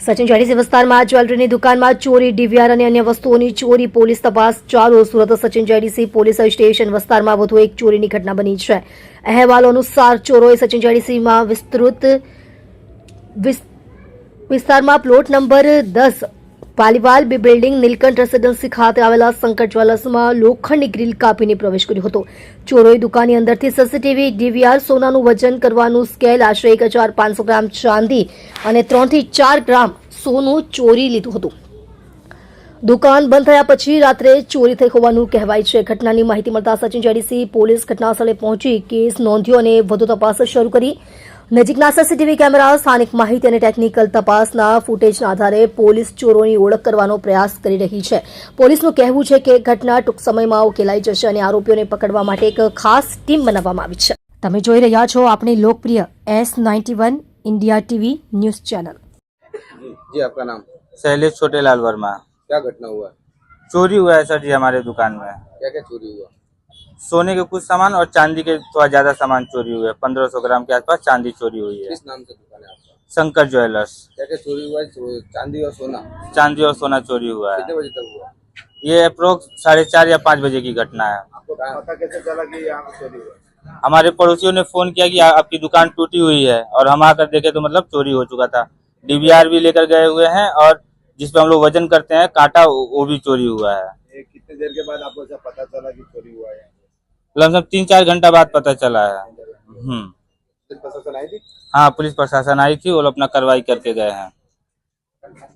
Sachin JDC વિસ્તારમાં જ્વેલરીની દુકાનમાં ચોરી, ડીવીઆર અને અન્ય વસ્તુઓની ચોરી, પોલીસ તપાસ ચાલુ. Surat Sachin JDC police station વિસ્તારમાં વધુ એક ચોરીની ઘટના બની છે. અહેવાલો અનુસાર ચોરોએ સચિન જેડીસીમાં વિસ્તૃત વિસ- વિસ્તારમાં પ્લોટ નંબર દસ Paliwal B building Nilkanth residency ખાતે આવેલા સંકટ જ્વેલર્સમાં લોખંડની ગ્રીલ કાપીને પ્રવેશ કર્યો હતો. ચોરોએ દુકાનની અંદરથી સીસીટીવી ડીવીઆર સોનાનું વજન કરવાનું સ્કેલ આશરે એક હજાર પાંચસો ગ્રામ ચાંદી અને ત્રણથી ચાર ગ્રામ સોનું ચોરી લીધું હતું. દુકાન બંધ થયા પછી રાત્રે ચોરી થઈ હોવાનું કહેવાય છે. ઘટનાની માહિતી મળતા સચિન જેડીસી પોલીસ ઘટનાસ્થળે પહોંચી કેસ નોંધ્યો અને વધુ તપાસ શરૂ કરી. નજીકના સીસીટીવી કેમેરા સ્થાનિક માહિતી અને ટેકનિકલ તપાસના ફૂટેજના આધારે પોલીસ ચોરોની ઓળખ કરવાનો પ્રયાસ કરી રહી છે પોલીસનું કહેવું છે કે ઘટના ટૂંક સમયમાં ઉકેલાઈ જશે અને આરોપીઓને પકડવા માટે એક ખાસ ટીમ બનાવવામાં આવી છે તમે જોઈ રહ્યા છો આપણી લોકપ્રિય S ninety one India TV news channel जी जी आपका नाम शैलेश छोटेलाल वर्मा क्या घटना हुआ चोरी हुआ है सर जी हमारे दुकान में क्या क्या चोरी हुआ सोने के कुछ सामान और चांदी के थोड़ा ज़्यादा सामान चोरी हुए। पंद्रह सौ ग्राम के आसपास चांदी चोरी हुई है। किस नाम से दुकान है आपका? शंकर ज्वेलर्स। क्या क्या चोरी हुआ है? चो- चांदी और सोना? चांदी और सोना चोरी हुआ कितने है बजे तक हुआ? ये अप्रोक्स साढ़े चार या पाँच बजे की घटना है। आपको पता कैसे चला कि यहाँ पे चोरी हुआ? हमारे पड़ोसियों ने फ़ोन किया कि आ- आपकी दुकान टूटी हुई है और हम आकर देखे तो मतलब चोरी हो चुका था। डीवीआर भी लेकर गए हुए हैं और जिस पे हम लोग वज़न करते हैं कांटा वो वो भी चोरी हुआ है। ये कितने देर के बाद आपको ऐसा पता चला कि चोरी हुआ लगभग तीन चार घंटा बाद पता चला है हम्म हाँ पुलिस प्रशासन आई थी वो लोग अपना कार्रवाई करके गए हैं